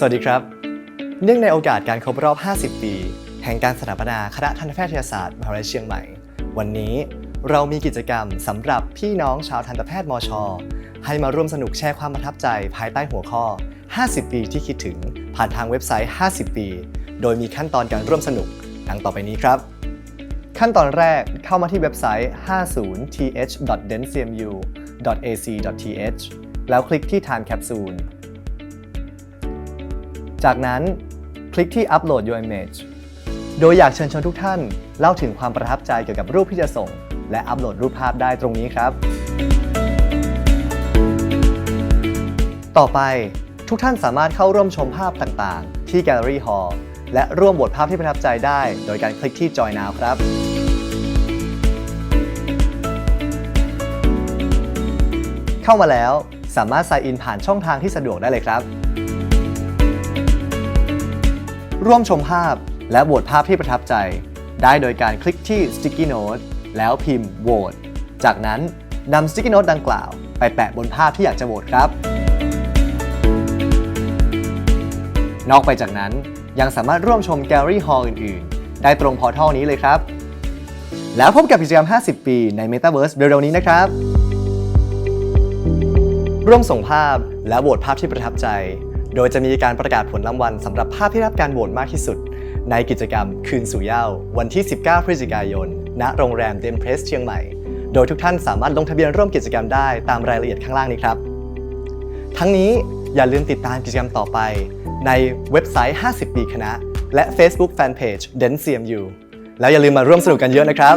สวัสดีครับ เนื่องในโอกาสการครบรอบ 50 ปี แห่งการสถาปนาคณะทันตแพทยศาสตร์มหาวิทยาลัยเชียงใหม่ วันนี้เรามีกิจกรรมสำหรับพี่น้องชาวทันตแพทย์มช ให้มาร่วมสนุกแชร์ความประทับใจภายใต้หัวข้อ 50 ปีที่คิดถึง ผ่านทางเว็บไซต์ 50 ปี โดยมีขั้นตอนการร่วมสนุก ดังต่อไปนี้ครับ ขั้นตอนแรกเข้ามาที่เว็บไซต์ 50th.dentcmu.ac.th แล้วคลิกที่ Time Capsule จากนั้นคลิกที่ Upload your image โดยอยากเชิญชวนทุกท่าน เล่าถึงความประทับใจเกี่ยวกับรูปที่จะส่ง และอัปโหลดรูปภาพได้ตรงนี้ครับ ต่อไปทุกท่านสามารถเข้าร่วมชมภาพต่างๆ ที่ Gallery Hall และร่วมโหวตภาพที่ประทับใจได้ โดยการคลิกที่ Join Now ครับ เข้ามาแล้วสามารถ sign in ผ่านช่องทางที่สะดวกได้เลยครับ ร่วมชมภาพ และโหวตภาพที่ประทับใจ ได้โดยการคลิกที่ Sticky Note แล้วพิมพ์โหวต จากนั้นนำ Sticky Note ดังกล่าว ไปแปะบนภาพที่อยากจะโหวตครับ นอกไปจากนั้นยังสามารถร่วมชม Gallery Hall อื่น ๆ ได้ตรงพอร์ทัลนี้เลยครับ แล้วพบกับกิจกรรม 50 ปีใน Metaverse เร็ว ๆ นี้นะครับ ร่วมส่งภาพและโหวตภาพที่ประทับใจ โดยจะมีการประกาศผลรางวัลสำหรับภาพที่ได้รับการโหวตมากที่สุด ในกิจกรรมคืนสู่เย้าวันที่ 19 พฤศจิกายน ณ โรงแรมเดนเพรสเชียงใหม่ โดยทุกท่านสามารถลงทะเบียนร่วมกิจกรรมได้ตามรายละเอียดข้างล่างนี้ครับ ทั้งนี้อย่าลืมติดตามกิจกรรมต่อไป ในเว็บไซต์ 50 ปีคณะ และ Facebook Fanpage d e n CMU แล้วอย่าลืมมาร่วมสนุกกันเยอะนะครับ